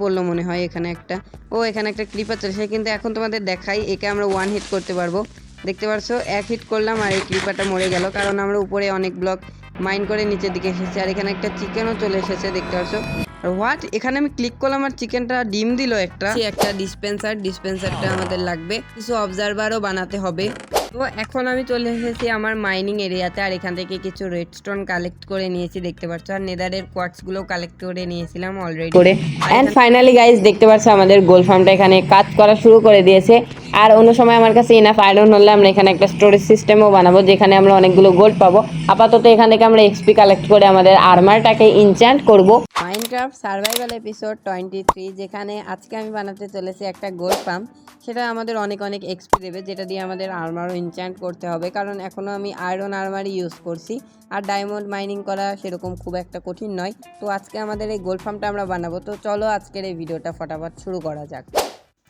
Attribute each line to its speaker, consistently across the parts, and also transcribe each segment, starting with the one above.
Speaker 1: পড়ল মনে হয় এখানে একটা। ও এখানে একটা ক্রিপার চলেছে কিন্তু এখন তোমাদের দেখাই, একে আমরা ওয়ান হিট করতে পারব। দেখতে পারছ? এক হিট করলাম আর এই ক্রিপারটা মরে গেল, কারণ আমরা উপরে অনেক ব্লক মাইন করে নিচের দিকে এসেছি, আর এখানে একটা চিকেনও চলে এসেছে, দেখতে পাচ্ছো হোয়াট এখানে আমি ক্লিক করলাম আর চিকেনটা ডিম দিল একটা। সে একটা ডিসপেন্সার ডিসপেন্সারটা আমাদের লাগবে। কিছু অবজারভারও বানাতে হবে। তো এখন আমি চলে এসেছি আমার মাইনিং এরিয়াতে আর এখান থেকে কিছু রেডস্টোন কালেক্ট করে নিয়েছি দেখতে পাচ্ছ? আর নেদারের কোয়ার্টসগুলো কালেক্ট করে নিয়েছিলাম অলরেডি করে। এন্ড ফাইনালি গাইস দেখতে পাচ্ছ আমাদের গোল ফার্মটা এখানে কাজ করা শুরু করে দিয়েছে। আর অন্য সময় আমার কাছে ইনাফ আয়রন হলে আমরা এখানে একটা স্টোরেজ সিস্টেমও বানাবো যেখানে আমরা অনেকগুলো গোল্ড পাবো। আপাতত এখান থেকে আমরা এক্সপি কালেক্ট করে আমাদের আর্মারটাকে ইনচ্যান্ট করব। Minecraft survival episode twenty three যেখানে আজকে আমি বানাতে চলেছি একটা গোল্ড পাম্প সেটা আমাদের অনেক অনেক এক্সপি দেবে, যেটা দিয়ে আমাদের আর্মারও ইনচ্যান্ট করতে হবে, কারণ এখনও আমি আয়রন আর্মারই ইউজ করছি, আর ডায়মন্ড মাইনিং করা সেরকম খুব একটা কঠিন নয়। তো আজকে আমাদের এই গোল্ড পাম্পটা আমরা বানাবো। তো চলো আজকের এই ভিডিওটা ফটাফট শুরু করা যাক।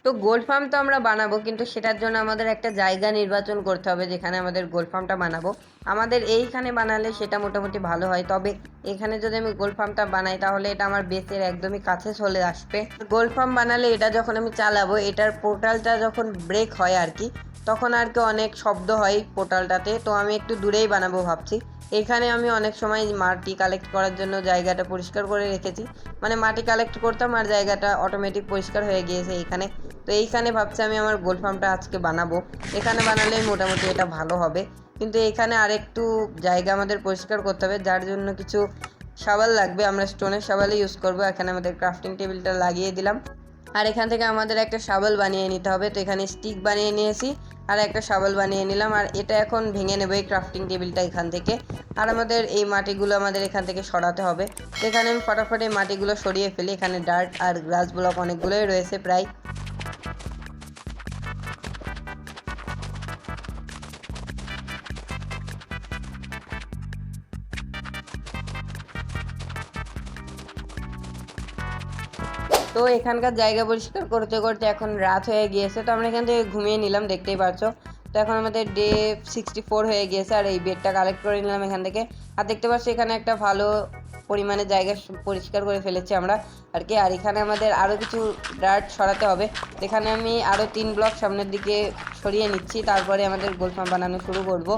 Speaker 1: তো গোল্ড ফার্ম তো আমরা বানাবো, কিন্তু সেটার জন্য আমাদের একটা জায়গা নির্বাচন করতে হবে যেখানে আমাদের গোল্ড ফার্মটা বানাবো। আমাদের এইখানে বানালে সেটা মোটামুটি ভালো হয়, তবে এখানে যদি আমি গোল্ড ফার্মটা বানাই তাহলে এটা আমার বেসের একদমই কাছে চলে আসবে। গোল্ড ফার্ম বানালে এটা যখন আমি চালাবো, এটার পোর্টালটা যখন ব্রেক হয় আর কি তখন আর কি অনেক শব্দ হয় পোর্টালটাতে। তো আমি একটু দূরেই বানাবো ভাবছি। এখানে আমি অনেক সময় মাটি কালেক্ট করার জন্য জায়গাটা পরিষ্কার করে রেখেছি। মানে মাটি কালেক্ট করতাম আর জায়গাটা অটোমেটিক পরিষ্কার হয়ে গিয়েছে এখানে তো এইখানে ভাবছি আমি আমার গোল ফার্মটা আজকে বানাবো। এখানে বানালে মোটামুটি এটা ভালো হবে। কিন্তু এখানে আরেকটু জায়গা আমাদের পরিষ্কার করতে হবে, যার জন্য কিছু সাবাল লাগবে। আমরা স্টোনের সাবালে ইউজ করব। এখানে আমাদের ক্রাফটিং টেবিলটা লাগিয়ে দিলাম। আর এখান থেকে আমাদের একটা শাবল বানিয়ে নিতে হবে। তো এখানে স্টিক বানিয়ে নিয়েছি। আর একটা শাবল বানিয়ে নিলাম, আর এটা এখন ভেঙে নেবে এই ক্রাফটিং টেবিলটা এখান থেকে। আর আমাদের এই মাটিগুলো আমাদের এখান থেকে সরাতে হবে। এখানে আমি ফটাফট এই মাটিগুলো সরিয়ে ফেলি, এখানে ডার্ট আর গ্রাস ব্লক অনেকগুলোই রয়েছে প্রায়। তো এখানকার জায়গা পরিষ্কার করতে করতে এখন রাত হয়ে গিয়েছে, তো আমরা এখান থেকে ঘুমিয়ে নিলাম, দেখতেই পারছ তো এখন আমাদের ডে সিক্সটি ফোর হয়ে গিয়েছে, আর এই বেডটা কালেক্ট করে নিলাম এখান থেকে। আর দেখতে পাচ্ছি এখানে একটা ভালো পরিমাণে জায়গা পরিষ্কার করে ফেলেছি আমরা। আর কি, আর এখানে আমাদের আরও কিছু ডার্ট সরাতে হবে। এখানে আমি আরও তিন ব্লক সামনের দিকে সরিয়ে নিচ্ছি, তারপরে আমাদের গোল ফার্ম বানানো শুরু করব।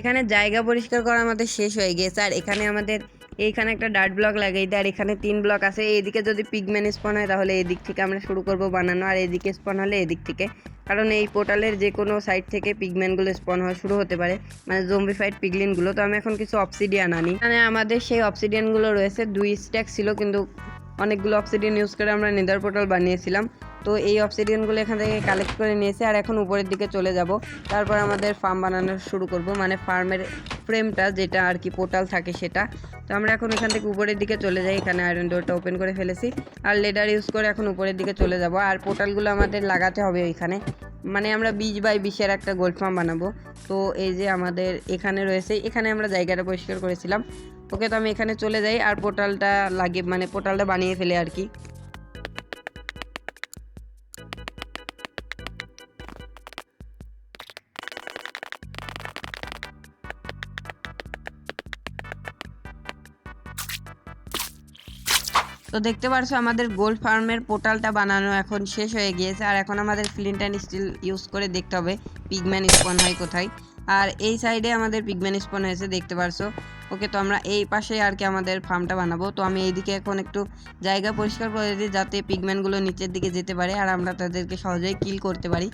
Speaker 1: এখানে জায়গা পরিষ্কার করা আমাদের শেষ হয়ে গিয়েছে আর এখানে আমাদের এইখানে একটা ডার্ট ব্লক লাগাই দেয়, আর এখানে তিন ব্লক আছে। এইদিকে যদি পিগম্যান স্পন হয়, তাহলে এদিক থেকে আমরা শুরু করব বানানো। আর এদিকে স্পন হলে এদিক থেকে। কারণ এই পোর্টালের যে কোনো সাইড থেকে পিগম্যানগুলো স্পন হওয়া শুরু হতে পারে। মানে জম্বিফাইড পিগলিনগুলো তো আমি এখন কিছু অপসিডিয়ান আনি। মানে আমাদের সেই অপসিডিয়ানগুলো রয়েছে। দুই স্ট্যাক ছিল, কিন্তু অনেকগুলো অপসিডিয়ান ইউজ করে আমরা নেদার পোর্টাল বানিয়েছিলাম। তো এই অপসিডিয়ানগুলো এখান থেকে কালেক্ট করে নিয়েছি আর এখন উপরের দিকে চলে যাব। তারপর আমাদের ফার্ম বানানো শুরু করব। মানে ফার্মের ফ্রেমটা যেটা আর কি পোর্টাল থাকে সেটা। তো আমরা এখন এখান থেকে উপরের দিকে চলে যাই। এখানে আয়রন ডোরটা ওপেন করে ফেলেছি। আর লেডার ইউজ করে এখন উপরের দিকে চলে যাব। আর পোর্টালগুলো আমাদের লাগাতে হবে ওইখানে। মানে আমরা বিশ বাই বিশের একটা গোল্ড ফার্ম বানাবো। তো এই যে আমাদের এখানে রয়েছে। এখানে আমরা জায়গাটা পরিষ্কার করেছিলাম। ওকে তো আমি এখানে চলে যাই। আর পোর্টালটা লাগিয়ে মানে পোর্টালটা বানিয়ে ফেলে আর কি। তো দেখতে পারছ আমাদের গোল্ড ফার্মের পোর্টালটা বানানো এখন শেষ হয়ে গিয়েছে, আর এখন আমাদের ফ্লিন্ট অ্যান্ড স্টিল ইউজ করে দেখতে হবে পিগম্যান স্পন হয় কোথায়। আর এই সাইডে আমাদের পিগম্যান স্পন হয়েছে, দেখতে পারছ। ওকে, তো আমরা এই পাশে আর কি আমাদের ফার্মটা বানাবো। তো আমি এইদিকে এখন একটু জায়গা পরিষ্কার করে দিই যাতে পিগম্যানগুলো নিচের দিকে যেতে পারে, আর আমরা তাদেরকে সহজেই কিল করতে পারি।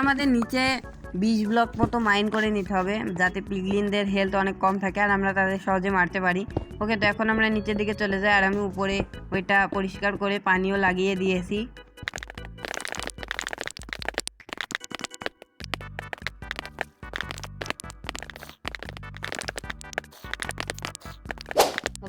Speaker 1: আমাদের নিচে বিশ ব্লক মতো মাইন করে নিতে হবে, যাতে পিগলিনদের হেলথ অনেক কম থাকে আর আমরা তাদের সহজে মারতে পারি। ওকে তো এখন আমরা নিচের দিকে চলে যাই আর আমি উপরে ওইটা পরিষ্কার করে পানিও লাগিয়ে দিয়েছি।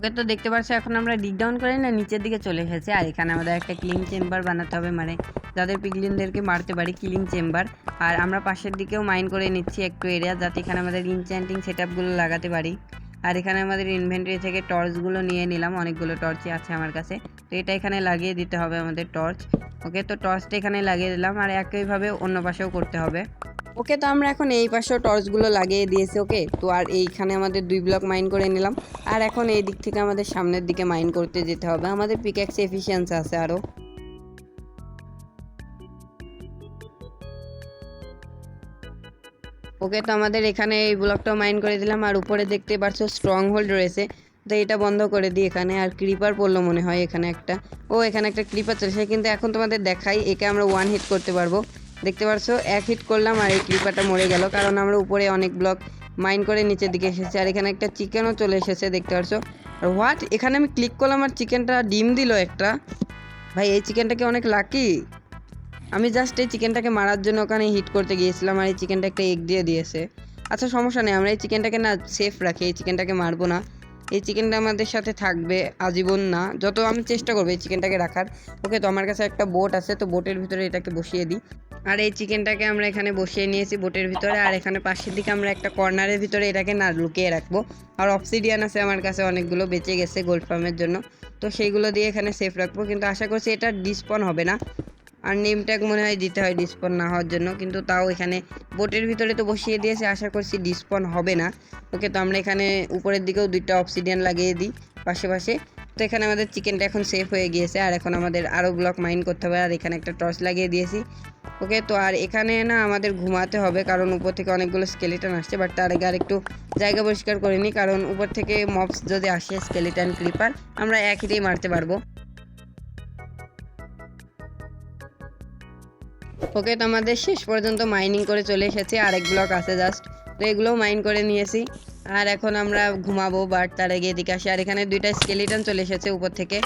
Speaker 1: ওকে তো দেখতে পাচ্ছ, এখন আমরা ডিগ ডাউন করে না, নিচের দিকে চলে এসেছে। আর এখানে আমাদের একটা ক্লিন চেম্বার বানাতে হবে মানে যাদের পিগলিনদেরকে মারতে পারি ক্লিন চেম্বার আর আমরা পাশের দিকেও মাইন করে নিচ্ছি একটু এরিয়া যাতে এখানে আমাদের ইনচ্যান্টিং সেট লাগাতে পারি। আর এখানে আমাদের ইনভেন্টরি থেকে টর্চগুলো নিয়ে নিলাম, অনেকগুলো টর্চই আছে আমার কাছে। তো এটা এখানে লাগিয়ে দিতে হবে আমাদের টর্চ ওকে, তো টর্চটা এখানে লাগিয়ে দিলাম, আর একইভাবে অন্য পাশেও করতে হবে। ওকে তো আমরা এখন এই পাশেও টর্চগুলো লাগিয়ে দিয়েছি, ওকে? তো আর এইখানে আমাদের দুই ব্লক মাইন করে নিলাম। আর এখন এই দিক থেকে আমাদের সামনের দিকে মাইন করতে যেতে হবে। আমাদের পিক্যাক্স এফিসিয়েন্সি আছে আরও ওকে তো আমাদের এখানে এই ব্লকটা মাইন করে দিলাম। আর উপরে দেখতে পারছ স্ট্রং হোল্ড রয়েছে। তো এটা বন্ধ করে দিই এখানে। আর ক্রিপার পড়ল মনে হয় এখানে একটা। ও, এখানে একটা ক্রিপার চলেছে কিন্তু এখন তোমাদের দেখাই, একে আমরা ওয়ান হিট করতে পারব। দেখতে পারছ, এক হিট করলাম আর এই ক্রিপারটা মরে গেল। কারণ আমরা উপরে অনেক ব্লক মাইন করে নিচের দিকে এসেছি, আর এখানে একটা চিকেনও চলে এসেছে, দেখতে পারছ। আর হোয়াট এখানে আমি ক্লিক করলাম আর চিকেনটা ডিম দিল একটা। ভাই, এই চিকেনটা কি অনেক লাকি আমি জাস্ট এই চিকেনটাকে মারার জন্য ওখানে হিট করতে গিয়েছিলাম আর এই চিকেনটা একটা এগ দিয়ে দিয়েছে। আচ্ছা সমস্যা নেই, আমরা এই চিকেনটাকে না সেফ রাখি, এই চিকেনটাকে মারবো না। এই চিকেনটা আমাদের সাথে থাকবে, আজীবন না। যত আমি চেষ্টা করব এই চিকেনটাকে রাখার, ওকে তো আমার কাছে একটা বোট আছে, তো বোটের ভিতরে এটাকে বসিয়ে দিই। আর এই চিকেনটাকে আমরা এখানে বসিয়ে নিয়েছি বোটের ভিতরে, আর এখানে পাশের দিকে আমরা একটা কর্নারের ভিতরে এটাকে না লুকিয়ে রাখব। আর অপসিডিয়ান আছে আমার কাছে, অনেকগুলো বেঁচে গেছে গোল্ড ফার্মের জন্য। তো সেইগুলো দিয়ে এখানে সেফ রাখব, কিন্তু আশা করছি এটা ডিসপন হবে না। আর নেম ট্যাগ মনে হয় দিতে হয় ডিসপন না হওয়ার জন্য, কিন্তু তাও এখানে বোটের ভিতরে তো বসিয়ে দিয়েছে, আশা করছি ডিসপন হবে না। ওকে, তো আমরা এখানে উপরের দিকেও দুইটা অক্সিডিয়ান লাগিয়ে দিই, পাশে পাশে। তো এখানে আমাদের চিকেনটা এখন সেফ হয়ে গিয়েছে, আর এখন আমাদের আরও ব্লক মাইন করতে হবে, আর এখানে একটা টর্চ লাগিয়ে দিয়েছি। ওকে তো আর এখানে না আমাদের ঘুমাতে হবে, কারণ উপর থেকে অনেকগুলো স্কেলিটন আসছে বাট তার আগে আর একটু জায়গা পরিষ্কার করে নিই, কারণ উপর থেকে মপস যদি আসে স্কেলিটন ক্রিপার আমরা এক হিটেই মারতে পারব। ওকে তো আমাদের শেষ পর্যন্ত মাইনিং করে চলে এসেছে, আরেক ব্লক আছে জাস্ট তো এগুলোও মাইন করে নিয়েছি। আর এখন আমরা ঘুমাবো বাট তার আগে এদিকে আসি। আর এখানে দুইটা স্কেলিটন চলে এসেছে উপর থেকে।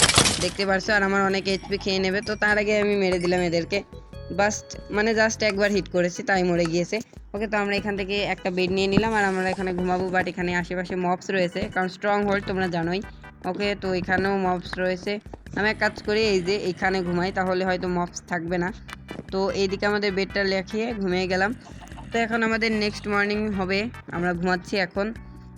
Speaker 1: দেখতে পারছ, আর আমার অনেক এইচপি খেয়ে নেবে। তো তার আগে আমি মেরে দিলাম এদেরকে। বাস্ট মানে জাস্ট একবার হিট করেছি, তাই মরে গিয়েছে। ওকে, তো আমরা এখান থেকে একটা বেড নিয়ে নিলাম, আর আমরা এখানে ঘুমাবো। বাট এখানে আশেপাশে মপস রয়েছে, কারণ স্ট্রং হোল্ড তোমরা জানোই। ওকে, তো এখানেও মপস রয়েছে। আমি এক কাজ করি, এই যে এখানে ঘুমাই, তাহলে হয়তো মপস থাকবে না। তো এইদিকে আমাদের বেডটা লেখিয়ে ঘুমিয়ে গেলাম। তো এখন আমাদের নেক্সট মর্নিং হবে। আমরা ঘুমাচ্ছি এখন।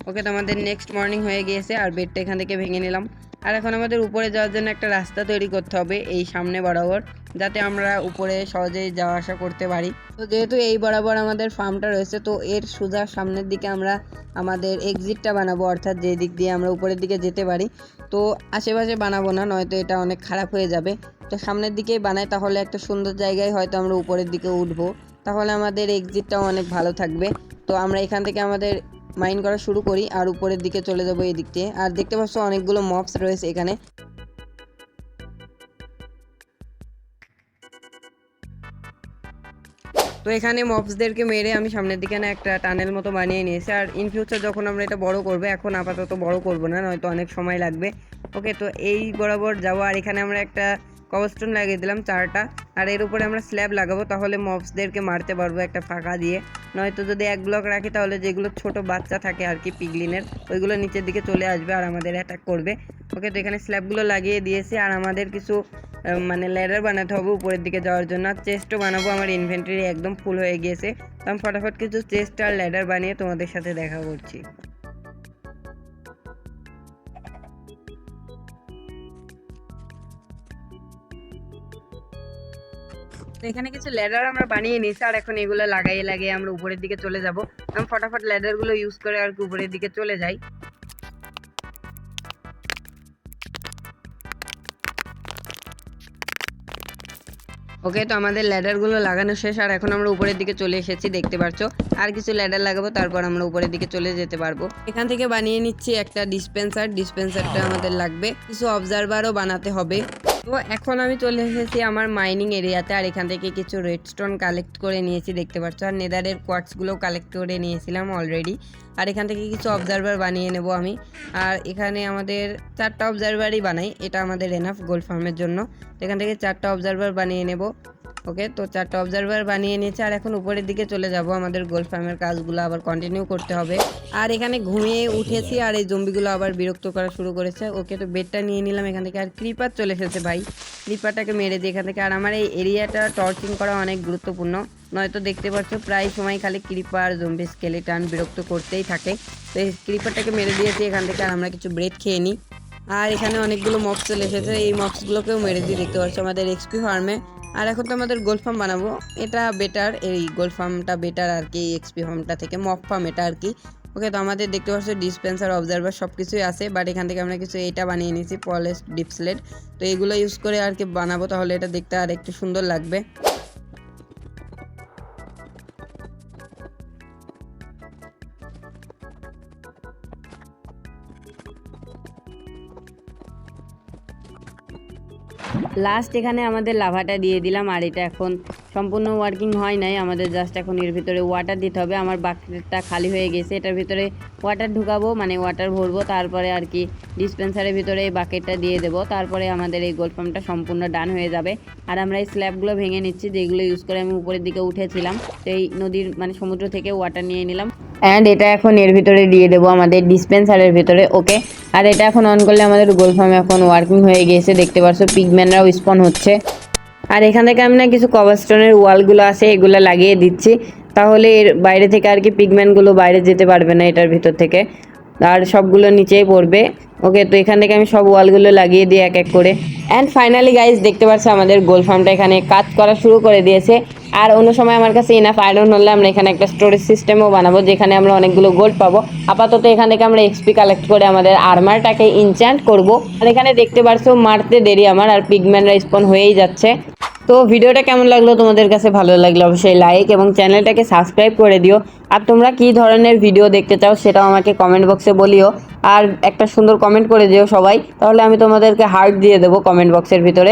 Speaker 1: ওকে তো আমাদের নেক্সট মর্নিং হয়ে গিয়েছে, আর বেডটা এখান থেকে ভেঙে নিলাম। আর এখন আমাদের উপরে যাওয়ার জন্য একটা রাস্তা তৈরি করতে হবে, এই সামনে বরাবর, যাতে আমরা উপরে সহজেই যাওয়া আসা করতে পারি। তো যেহেতু এই বরাবর আমাদের ফার্মটা রয়েছে, তো এর সোজা সামনের দিকে আমরা আমাদের এক্সিটটা বানাবো, অর্থাৎ যে দিক দিয়ে আমরা উপরের দিকে যেতে পারি। তো আশেপাশে বানাবো না, নয়তো এটা অনেক খারাপ হয়ে যাবে। তো সামনের দিকেই বানাই, তাহলে একটা সুন্দর জায়গায় হয়তো আমরা উপরের দিকে উঠবো। তাহলে আমাদের এক্সিটটাও অনেক ভালো থাকবে। তো আমরা এখান থেকে আমাদের মাইন করা শুরু করি আর উপরের দিকে চলে যাব এই দিক দিয়ে। আর দেখতে পাচ্ছ অনেকগুলো মপস রয়েছে এখানে। তো এখানে মপসদেরকে মেরে আমি সামনের দিকে না একটা টানেল মতো বানিয়ে নিয়েছি। আর ইন ফিউচার যখন আমরা এটা বড় করব, এখন আপাতত বড় করব না, নয়তো অনেক সময় লাগবে। ওকে তো এই বরাবর যাব। আর এখানে আমরা একটা কবস্টোন লাগিয়ে দিলাম চারটা। আর এর উপরে আমরা স্ল্যাব লাগাবো, তাহলে মপসদেরকে মারতে পারব একটা ফাঁকা দিয়ে। নয়তো যদি এক ব্লক রাখি, তাহলে যেগুলো ছোট বাচ্চা থাকে আর কি পিগলিনের, ওইগুলো নিচের দিকে চলে আসবে আর আমাদের অ্যাটাক করবে। ওকে তো এখানে স্ল্যাবগুলো লাগিয়ে দিয়েছি, আর আমাদের কিছু মানে ল্যাডার বানাতে হবে উপরের দিকে যাওয়ার জন্য। আর চেস্টও বানাবো, আমার ইনভেন্টারি একদম ফুল হয়ে গিয়েছে। তো আমি ফটাফট কিছু চেস্ট আর ল্যাডার বানিয়ে তোমাদের সাথে দেখা করছি। তো এখানে কিছু ল্যাডার আমরা বানিয়ে নিয়েছি, আর এখন এগুলো লাগাইয়ে লাগিয়ে আমরা উপরের দিকে চলে যাব। আমি ফটাফট ল্যাডারগুলো ইউজ করে আর কি উপরের দিকে চলে যাই। ওকে তো আমাদের ল্যাডারগুলো লাগানো শেষ, আর এখন আমরা উপরের দিকে চলে এসেছি, দেখতে পাচ্ছ আর কিছু ল্যাডার লাগাবো, তারপর আমরা উপরের দিকে চলে যেতে পারব। এখান থেকে বানিয়ে নিচ্ছি একটা ডিসপেন্সার ডিসপেন্সারটা আমাদের লাগবে। কিছু অবজারভারও বানাতে হবে। তো এখন আমি চলে এসেছি আমার মাইনিং এরিয়াতে, আর এখান থেকে কিছু রেডস্টোন কালেক্ট করে নিয়েছি, দেখতে পাচ্ছ? আর নেদারের কোয়ার্টসগুলো কালেক্ট করে নিয়েছিলাম অলরেডি আর এখান থেকে কিছু অবজারভার বানিয়ে নেব আমি। আর এখানে আমাদের চারটা অবজারভারই বানাই, এটা আমাদের এনাফ গোল্ড ফার্মের জন্য। এখান থেকে চারটা অবজারভার বানিয়ে নেব। ওকে? তো চারটা অবজারভার বানিয়ে নিয়েছে, আর এখন উপরের দিকে চলে যাব। আমাদের গোল ফার্মের কাজগুলো আবার কন্টিনিউ করতে হবে। আর এখানে ঘুমিয়ে উঠেছি, আর এই জম্বিগুলো আবার বিরক্ত করা শুরু করেছে। ওকে তো বেডটা নিয়ে নিলাম এখান থেকে, আর ক্রিপার চলে এসেছে ভাই। ক্রিপারটাকে মেরে দিই এখান থেকে। আর আমার এই এরিয়াটা টর্চিং করা অনেক গুরুত্বপূর্ণ। নয়তো দেখতে পাচ্ছ, প্রায় সময় খালি ক্রিপার জম্বি স্কেলেটান বিরক্ত করতেই থাকে। তো এই ক্রিপারটাকে মেরে দিয়েছি এখান থেকে, আর আমরা কিছু ব্রেড খেয়ে নিই। আর এখানে অনেকগুলো মপস চলে এসেছে। এই মপসগুলোকেও মেরে দিয়ে দেখতে পাচ্ছ? আমাদের এক্সপি ফার্মে আর এখন তো আমাদের গোল্ড ফার্ম বানাবো। এটা বেটার এই গোল্ড ফার্মটা বেটার আর কি এক্সপি ফার্মটা থেকে। মপ ফার্ম এটা আর কি। ওকে তো আমাদের দেখতে পাচ্ছ ডিসপেন্সার অবজারভার সব কিছুই আছে। বাট এখান থেকে আমরা কিছু এটা বানিয়ে নিয়েছি পলেস ডিপসলেট তো এগুলো ইউজ করে আর কি বানাবো, তাহলে এটা দেখতে আর একটু সুন্দর লাগবে। লাস্ট এখানে আমাদের লাভাটা দিয়ে দিলাম, আর এটা এখন সম্পূর্ণ ওয়ার্কিং হয় নাই। আমাদের জাস্ট এখন এর ভিতরে ওয়াটার দিতে হবে। আমার বাকেটটা খালি হয়ে গেছে। এটার ভিতরে ওয়াটার ঢুকাবো মানে ওয়াটার ভরবো। তারপরে আর কি ডিসপেন্সারের ভিতরে এই বাকেটটা দিয়ে দেবো। তারপরে আমাদের এই গোল্ড পাম্পটা সম্পূর্ণ ডান হয়ে যাবে। আর আমরা এই স্ল্যাবগুলো ভেঙে নিচ্ছি, যেগুলো ইউজ করে আমি উপরের দিকে উঠেছিলাম। তো এই নদীর মানে সমুদ্র থেকে ওয়াটার নিয়ে নিলাম। অ্যান্ড এটা এখন এর ভিতরে দিয়ে দেবো আমাদের ডিসপেন্সারের ভিতরে ওকে আর এটা এখন অন করলে আমাদের গোল ফার্ম এখন ওয়ার্কিং হয়ে গিয়েছে, দেখতে পারছ পিগম্যানরাও স্পন হচ্ছে। আর এখান থেকে আমি না কিছু কভারস্টোনের ওয়ালগুলো আছে, এগুলো লাগিয়ে দিচ্ছি। তাহলে এর বাইরে থেকে আর কি পিগম্যানগুলো বাইরে যেতে পারবে না এটার ভিতর থেকে। আর সবগুলো নিচেই পড়বে। ওকে, তো এখান থেকে আমি সব ওয়ালগুলো লাগিয়ে দিই এক এক করে। অ্যান্ড ফাইনালি গাইজ দেখতে পাচ্ছ আমাদের গোল ফার্মটা এখানে কাজ করা শুরু করে দিয়েছে। আর অন্য সময় আমার কাছে ইনাফ আয়রন হলে আমরা এখানে একটা স্টোরেজ সিস্টেমও বানাবো, যেখানে আমরা অনেকগুলো গোল্ড পাবো। আপাতত এখান থেকে আমরা এক্সপি কালেক্ট করে আমাদের আর্মারটাকে ইনচ্যান্ট করব। আর এখানে দেখতে পারছ মারতে দেরি আমার, আর পিগম্যানরা স্পন হয়েই যাচ্ছে। তো ভিডিওটা কেমন লাগল? তোমাদের কাছে ভালো লাগল অবশ্যই লাইক এবং চ্যানেলটাকে সাবস্ক্রাইব করে দিও। আর তোমরা কি ধরনের ভিডিও দেখতে চাও সেটাও আমাকে কমেন্ট বক্সে বলিও। আর একটা সুন্দর কমেন্ট করে দিও সবাই। তাহলে আমি তোমাদেরকে হার্ট দিয়ে দেবো কমেন্ট বক্সের ভিতরে।